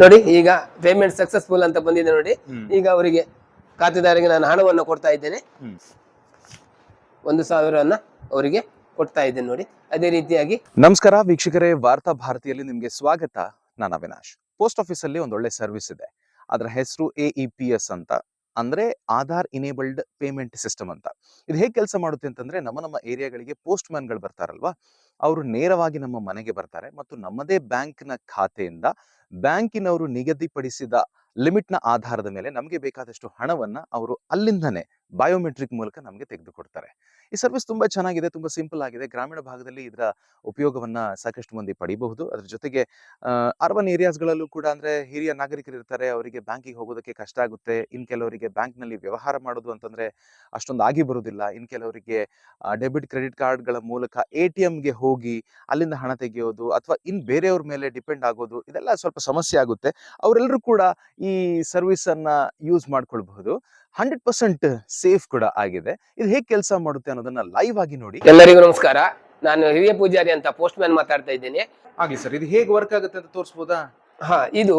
ನೋಡಿ ಈಗ payment successful ಅಂತ ಬಂದಿದೆ ನೋಡಿ. ಈಗ ಅವರಿಗೆ ಖಾತೆದಾರರಿಗೆ ನಾನು ಹಣವನ್ನು ಕೊಡ್ತಾ ಇದ್ದೇನೆ. ಒಂದು ಸಾವಿರವನ್ನ ಅವರಿಗೆ ಕೊಡ್ತಾ ಇದ್ದೇನೆ ನೋಡಿ. ಅದೇ ರೀತಿಯಾಗಿ ನಮಸ್ಕಾರ ವೀಕ್ಷಕರೇ ವಾರ್ತಾ ಭಾರತಿಯಲ್ಲಿ ನಿಮಗೆ ಸ್ವಾಗತ. ನಾನು ಅವಿನಾಶ್. ಪೋಸ್ಟ್ ಆಫೀಸ್ ಅಲ್ಲಿ ಒಂದು ಒಳ್ಳೆ ಸರ್ವಿಸ್ ಇದೆ. ಅದರ ಹೆಸರು ಎ ಇ ಪಿ ಎಸ್ ಅಂತ. ಅಂದ್ರೆ ಆಧಾರ್ ಇನೇಬಲ್ಡ್ ಪೇಮೆಂಟ್ ಸಿಸ್ಟಮ್ ಅಂತ. ಇದು ಹೇಗೆ ಕೆಲಸ ಮಾಡುತ್ತೆ ಅಂತಂದ್ರೆ ನಮ್ಮ ನಮ್ಮ ಏರಿಯಾಗಳಿಗೆ ಪೋಸ್ಟ್ ಮ್ಯಾನ್ಗಳು ಬರ್ತಾರಲ್ವಾ? ಅವರು ನೇರವಾಗಿ ನಮ್ಮ ಮನೆಗೆ ಬರ್ತಾರೆ ಮತ್ತು ನಮ್ಮದೇ ಬ್ಯಾಂಕ್ನ ಖಾತೆಯಿಂದ ಬ್ಯಾಂಕಿನವರು ನಿಗದಿಪಡಿಸಿದ ಲಿಮಿಟ್ನ ಆಧಾರದ ಮೇಲೆ ನಮಗೆ ಬೇಕಾದಷ್ಟು ಹಣವನ್ನ ಅವರು ಅಲ್ಲಿಂದನೇ ಬಯೋಮೆಟ್ರಿಕ್ ಮೂಲಕ ನಮಗೆ ತೆಗೆದುಕೊಡ್ತಾರೆ. ಈ ಸರ್ವಿಸ್ ತುಂಬಾ ಚೆನ್ನಾಗಿದೆ, ತುಂಬಾ ಸಿಂಪಲ್ ಆಗಿದೆ. ಗ್ರಾಮೀಣ ಭಾಗದಲ್ಲಿ ಇದರ ಉಪಯೋಗವನ್ನ ಸಾಕಷ್ಟು ಮಂದಿ ಪಡಿಬಹುದು. ಅದ್ರ ಜೊತೆಗೆ ಅರ್ಬನ್ ಏರಿಯಾಸ್ಗಳಲ್ಲೂ ಕೂಡ ಅಂದ್ರೆ ಹಿರಿಯ ನಾಗರಿಕರು ಇರ್ತಾರೆ, ಅವರಿಗೆ ಬ್ಯಾಂಕಿಗೆ ಹೋಗೋದಕ್ಕೆ ಕಷ್ಟ ಆಗುತ್ತೆ. ಇನ್ ಕೆಲವರಿಗೆ ಬ್ಯಾಂಕ್ನಲ್ಲಿ ವ್ಯವಹಾರ ಮಾಡೋದು ಅಂತಂದ್ರೆ ಅಷ್ಟೊಂದು ಆಗಿ ಬರುವುದಿಲ್ಲ ಇನ್ ಕೆಲವರಿಗೆ ಡೆಬಿಟ್ ಕ್ರೆಡಿಟ್ ಕಾರ್ಡ್ಗಳ ಮೂಲಕ ಎ ಟಿ ಎಮ್ಗೆ ಹೋಗಿ ಅಲ್ಲಿಂದ ಹಣ ತೆಗೆಯೋದು ಅಥವಾ ಇನ್ನು ಬೇರೆಯವ್ರ ಮೇಲೆ ಡಿಪೆಂಡ್ ಆಗೋದು, ಇದೆಲ್ಲ ಸ್ವಲ್ಪ ಸಮಸ್ಯೆ ಆಗುತ್ತೆ. ಅವರೆಲ್ಲರೂ ಕೂಡ ಈ ಸರ್ವಿಸ್ ಅನ್ನ ಯೂಸ್ ಮಾಡ್ಕೊಳ್ಬಹುದು. ಹಂಡ್ರೆಡ್ ಪರ್ಸೆಂಟ್ ಸೇಫ್ ಕೂಡ ಆಗಿದೆ. ಇದು ಹೇಗೆ ಕೆಲಸ ಮಾಡುತ್ತೆ ಅನ್ನೋದನ್ನ ಲೈವ್ ಆಗಿ ನೋಡಿ. ಎಲ್ಲರಿಗೂ ನಮಸ್ಕಾರ. ನಾನು ಹಿರಿಯ ಪೂಜಾರಿ ಅಂತ ಪೋಸ್ಟ್ ಮ್ಯಾನ್ ಮಾತಾಡ್ತಾ ಇದ್ದೇನೆ. ಹಾಗೆ ಸರ್ ಇದು ಹೇಗೆ ವರ್ಕ್ ಆಗುತ್ತೆ ಅಂತ ತೋರಿಸಬಹುದಾ ಹಾ ಇದು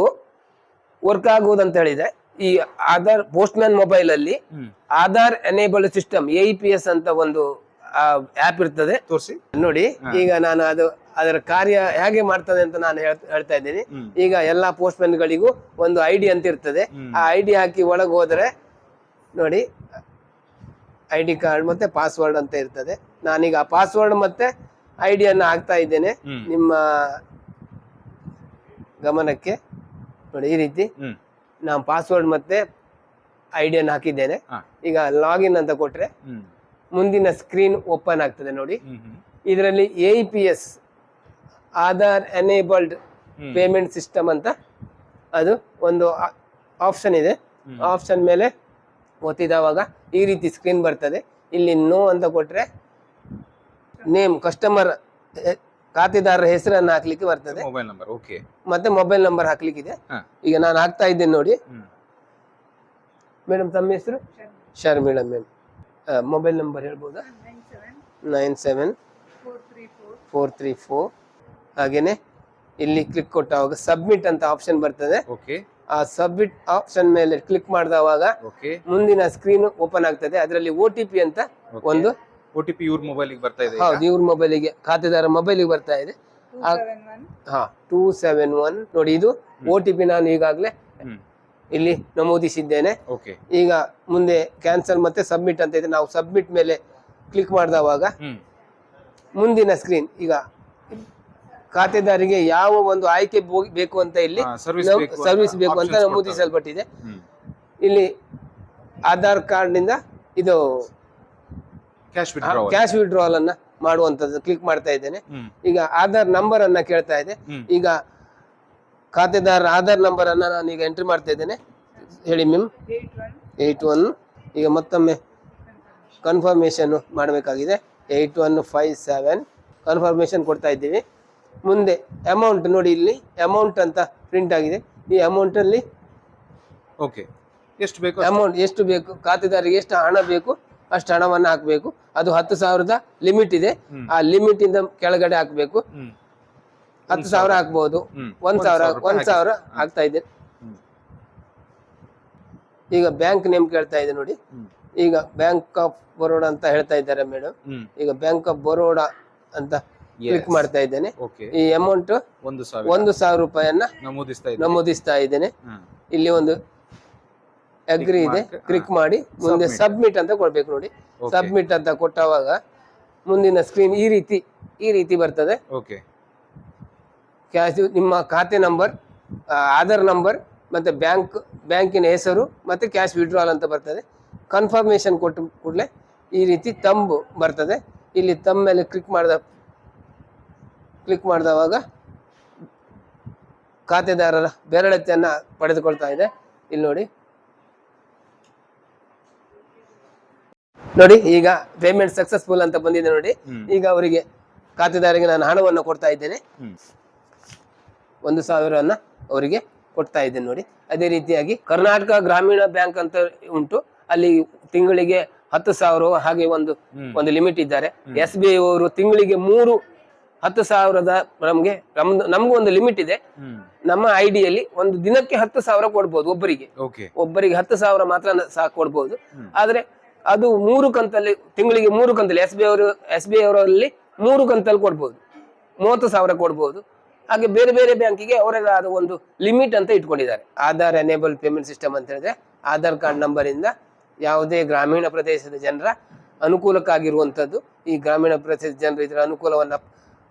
ವರ್ಕ್ ಆಗುವುದಂತ ಹೇಳಿದ್ರೆ ಈ ಆಧಾರ್ ಪೋಸ್ಟ್ ಮ್ಯಾನ್ ಮೊಬೈಲ್ ಅಲ್ಲಿ Aadhaar enabled system A P S ಅಂತ ಒಂದು ಆಪ್ ಇರ್ತದೆ. ತೋರಿಸಿ. ನೋಡಿ ಈಗ ನಾನು ಅದು ಅದರ ಕಾರ್ಯ ಹೇಗೆ ಮಾಡ್ತದೆ ಅಂತ ನಾನು ಹೇಳ್- ಹೇಳ್ತಾ ಇದ್ದೀನಿ. ಈಗ ಎಲ್ಲಾ ಪೋಸ್ಟ್ ಮ್ಯಾನ್ಗಳಿಗೂ ಒಂದು ಐಡಿ ಅಂತ ಇರ್ತದೆ. ಆ ಐಡಿ ಹಾಕಿ ಒಳಗೆ ಹೋದ್ರೆ ನೋಡಿ ಐ ಡಿ ಕಾರ್ಡ್ ಮತ್ತೆ ಪಾಸ್ವರ್ಡ್ ಅಂತ ಇರ್ತದೆ. ನಾನೀಗ ಆ ಪಾಸ್ವರ್ಡ್ ಮತ್ತೆ ಐ ಡಿಯನ್ನು ಹಾಕ್ತಾ ಇದ್ದೇನೆ. ನಿಮ್ಮ ಗಮನಕ್ಕೆ ನೋಡಿ ಈ ರೀತಿ ನಾನು ಪಾಸ್ವರ್ಡ್ ಮತ್ತೆ ಐ ಡಿಯನ್ನು ಹಾಕಿದ್ದೇನೆ. ಈಗ ಲಾಗಿನ್ ಅಂತ ಕೊಟ್ರೆ ಮುಂದಿನ ಸ್ಕ್ರೀನ್ ಓಪನ್ ಆಗ್ತದೆ ನೋಡಿ. ಇದರಲ್ಲಿ A P S Aadhaar enabled. Payment system ಅಂತ ಅದು ಒಂದು ಆಪ್ಷನ್ ಇದೆ. ಆಪ್ಷನ್ ಮೇಲೆ ಒತ್ತಿದವಾಗ ಈ ರೀತಿ ಸ್ಕ್ರೀನ್ ಬರ್ತದೆ. ಇಲ್ಲಿ ನೋ ಅಂತ ಕೊಟ್ರೆ ನೇಮ್ ಕಸ್ಟಮರ್ ಖಾತೆದಾರರ ಹೆಸರನ್ನು ಹಾಕ್ಲಿಕ್ಕೆ ಬರ್ತದೆ. ಮೊಬೈಲ್ ನಂಬರ್ ಓಕೆ ಮತ್ತೆ ಮೊಬೈಲ್ ನಂಬರ್ ಹಾಕ್ಲಿಕ್ಕಿದೆ. ಈಗ ನಾನು ಹಾಕ್ತಾ ಇದ್ದೇನೆ ನೋಡಿ. ಮೇಡಮ್ ತಮ್ಮ ಹೆಸರು? ಶರ್ಮಿಳಾ ಮೇಡಮ್ ಮೊಬೈಲ್ ನಂಬರ್ ಹೇಳ್ಬೋದಾ? Nine seven four three four. ಹಾಗೇನೆ ಇಲ್ಲಿ ಕ್ಲಿಕ್ ಕೊಟ್ಟಾಗ ಸಬ್ಮಿಟ್ ಅಂತ ಆಪ್ಷನ್ ಬರ್ತದೆ. ಓಕೆ ಆ ಸಬ್ಮಿಟ್ ಆಪ್ಷನ್ ಮೇಲೆ ಕ್ಲಿಕ್ ಮಾಡಿದವಾಗ ಮುಂದಿನ ಸ್ಕ್ರೀನ್ ಓಪನ್ ಆಗ್ತದೆ. ಅದರಲ್ಲಿ ಒ ಟಿ ಪಿ ಅಂತ ಒಂದು ಟಿ ಪಿ ಇವ್ರ ಮೊಬೈಲಿಗೆ ಬರ್ತಾ ಇದೆ? ಹೌದು ಇವ್ರ ಮೊಬೈಲಿಗೆ ಖಾತೆದಾರ ಮೊಬೈಲಿಗೆ ಬರ್ತಾ ಇದೆ. ಹಾ ಟೂ ಸೆವೆನ್ ಒನ್ ನೋಡಿ ಇದು ಒ ಟಿ ಪಿ ನಾನು ಈಗಾಗಲೇ ಇಲ್ಲಿ ನಮೂದಿಸಿದ್ದೇನೆ. ಓಕೆ. ಈಗ ಮುಂದೆ ಕ್ಯಾನ್ಸಲ್ ಮತ್ತೆ ಸಬ್ಮಿಟ್ ಅಂತ ಇದೆ. ನಾವು ಸಬ್ಮಿಟ್ ಮೇಲೆ ಕ್ಲಿಕ್ ಮಾಡಿದವಾಗ ಮುಂದಿನ ಸ್ಕ್ರೀನ್ ಈಗ ಖಾತೆದಾರಿಗೆ ಯಾವ ಒಂದು ಆಯ್ಕೆ ಬೇಕು ಅಂತ ಇಲ್ಲಿ ಸರ್ವಿಸ್ ಬೇಕು ಅಂತ ನಮೂದಿಸಲ್ಪಟ್ಟಿದೆ. ಇಲ್ಲಿ ಆಧಾರ್ ಕಾರ್ಡ್ನಿಂದ ಇದು ಕ್ಯಾಶ್ ವಿಡ್ರಾವಲ್ ಅನ್ನ ಮಾಡುವಂತದ್ದು ಕ್ಲಿಕ್ ಮಾಡ್ತಾ ಇದ್ದೇನೆ. ಈಗ ಆಧಾರ್ ನಂಬರ್ ಅನ್ನ ಕೇಳ್ತಾ ಇದೆ. ಈಗ ಖಾತೆದಾರರ ಆಧಾರ್ ನಂಬರ್ ಅನ್ನ ನಾನು ಈಗ ಎಂಟ್ರಿ ಮಾಡ್ತಾ ಇದ್ದೇನೆ. ಹೇಳಿ ಮ್ಯಾಮ್. ಏಯ್ಟ್ ಒನ್ ಈಗ ಮತ್ತೊಮ್ಮೆ ಕನ್ಫರ್ಮೇಷನ್ ಮಾಡಬೇಕಾಗಿದೆ. Eight one five seven confirmation ಕೊಡ್ತಾ ಇದ್ದೀವಿ. ಮುಂದೆ ಅಮೌಂಟ್ ನೋಡಿ ಇಲ್ಲಿ ಅಮೌಂಟ್ ಅಂತ ಪ್ರಿಂಟ್ ಆಗಿದೆ. ಈ ಅಮೌಂಟಲ್ಲಿ ಓಕೆ ಎಷ್ಟು ಬೇಕು ಅಮೌಂಟ್ ಎಷ್ಟು ಬೇಕು ಖಾತೆದಾರರಿಗೆ ಎಷ್ಟು ಹಣ ಬೇಕು ಅಷ್ಟು ಹಣವನ್ನು ಹಾಕಬೇಕು. ಅದು ಹತ್ತು ಸಾವಿರದ ಲಿಮಿಟ್ ಇದೆ. ಆ ಲಿಮಿಟ್ ಇಂದ ಕೆಳಗಡೆ ಹಾಕಬೇಕು. ಹತ್ತು ಸಾವಿರ ಹಾಕ್ಬೋದು. ಹ್ಮ್. ಒಂದ್ ಸಾವಿರ ಒಂದ್ ಸಾವಿರ ಹಾಕ್ತಾ ಇದೆ. ಈಗ ಬ್ಯಾಂಕ್ ನೇಮ್ ಕೇಳ್ತಾ ಇದೆ ನೋಡಿ. ಈಗ ಬ್ಯಾಂಕ್ ಆಫ್ ಬರೋಡಾ ಅಂತ ಹೇಳ್ತಾ ಇದ್ದಾರೆ ಮೇಡಮ್ ಈಗ ಬ್ಯಾಂಕ್ ಆಫ್ ಬರೋಡಾ ಅಂತ ಕ್ಲಿಕ್. ಮಾಡ್ತಾ ಇದ್ದೇನೆ. ಈ ಅಮೌಂಟ್ ಒಂದು ಸಾವಿರ. ಒಂದು ಸಾವಿರ ರೂಪಾಯಿಯನ್ನ ನಮೂದಿಸ್ತಾ ನಮೂದಿಸ್ತಾ ಇದ್ದೇನೆ. ಇಲ್ಲಿ ಒಂದು ಅಗ್ರಿ ಇದೆ. ಕ್ಲಿಕ್ ಮಾಡಿ. ಮುಂದೆ ಸಬ್ಮಿಟ್ ಅಂತ ಕೊಡ್ಬೇಕು ನೋಡಿ. ಸಬ್ಮಿಟ್ ಅಂತ ಕೊಟ್ಟವಾಗ ಮುಂದಿನ ಸ್ಕ್ರೀನ್ ಈ ರೀತಿ ಈ ರೀತಿ ಬರ್ತದೆ. ಕ್ಯಾಶ್ ನಿಮ್ಮ ಖಾತೆ ನಂಬರ್ ಆಧಾರ್ ನಂಬರ್ ಮತ್ತೆ ಬ್ಯಾಂಕ್ ಬ್ಯಾಂಕಿನ ಹೆಸರು ಮತ್ತೆ ಕ್ಯಾಶ್ ವಿಡ್ರಾಲ್ ಅಂತ ಬರ್ತದೆ. ಕನ್ಫರ್ಮೇಶನ್ ಕೊಟ್ಟು ಕೂಡಲೇ ಈ ರೀತಿ ತಂಬು ಬರ್ತದೆ. ಇಲ್ಲಿ ತಮ್ಮ ಮೇಲೆ ಕ್ಲಿಕ್ ಮಾಡಿದ ಕ್ಲಿಕ್ ಮಾಡಿದವಾಗ ಖಾತೆದಾರರ ಬೆರಳತೆಯನ್ನು ಪಡೆದುಕೊಳ್ತಾ ಇದೆ. ಇಲ್ಲಿ ನೋಡಿ. ನೋಡಿ ಈಗ ಪೇಮೆಂಟ್ ಸಕ್ಸಸ್ಫುಲ್ ಅಂತ ಬಂದಿದೆ ನೋಡಿ. ಈಗ ಅವರಿಗೆ ಖಾತೆದಾರರಿಗೆ ನಾನು ಹಣವನ್ನು ಕೊಡ್ತಾ ಇದ್ದೇನೆ. ಒಂದು ಸಾವಿರವನ್ನ ಅವರಿಗೆ ಕೊಡ್ತಾ ಇದ್ದೇನೆ ನೋಡಿ. ಅದೇ ರೀತಿಯಾಗಿ ಕರ್ನಾಟಕ ಗ್ರಾಮೀಣ ಬ್ಯಾಂಕ್ ಅಂತ ಉಂಟು. ಅಲ್ಲಿ ತಿಂಗಳಿಗೆ ಹತ್ತು ಸಾವಿರ ಹಾಗೆ ಒಂದು ಒಂದು ಲಿಮಿಟ್ ಇದ್ದಾರೆ. ಎಸ್ ಬಿ ಐ ಅವರು ತಿಂಗಳಿಗೆ ಮೂರು ಹತ್ತು ಸಾವಿರದ ನಮ್ಗೆ ನಮ್ದು ನಮ್ಗೂ ಒಂದು ಲಿಮಿಟ್ ಇದೆ. ನಮ್ಮ ಐಡಿಯಲ್ಲಿ ಒಂದು ದಿನಕ್ಕೆ ಹತ್ತು ಸಾವಿರ ಕೊಡ್ಬೋದು ಒಬ್ಬರಿಗೆ. ಒಬ್ಬರಿಗೆ ಹತ್ತು ಸಾವಿರ ಮಾತ್ರ ಸಹ ಕೊಡ್ಬೋದು. ಆದ್ರೆ ಅದು ಮೂರು ಕಂತಲ್ಲಿ ತಿಂಗಳಿಗೆ ಮೂರು ಕಂತಲ್ಲಿ ಎಸ್ ಬಿ ಅವರು ಎಸ್ ಬಿ ಅವರಲ್ಲಿ ಮೂರು ಕಂತಲ್ಲಿ ಕೊಡ್ಬೋದು. ಮೂವತ್ತು ಸಾವಿರ ಕೊಡ್ಬೋದು. ಹಾಗೆ ಬೇರೆ ಬೇರೆ ಬ್ಯಾಂಕಿಗೆ ಅವರದಾದ ಒಂದು ಲಿಮಿಟ್ ಅಂತ ಇಟ್ಕೊಂಡಿದ್ದಾರೆ. ಆಧಾರ್ ಎನೇಬಲ್ ಪೇಮೆಂಟ್ ಸಿಸ್ಟಮ್ ಅಂತ ಹೇಳಿದ್ರೆ ಆಧಾರ್ ಕಾರ್ಡ್ ನಂಬರ್ ಇಂದ ಯಾವುದೇ ಗ್ರಾಮೀಣ ಪ್ರದೇಶದ ಜನರ ಅನುಕೂಲಕ್ಕಾಗಿರುವಂಥದ್ದು ಈ ಗ್ರಾಮೀಣ ಪ್ರದೇಶದ ಜನರು ಇದರ ಅನುಕೂಲವನ್ನ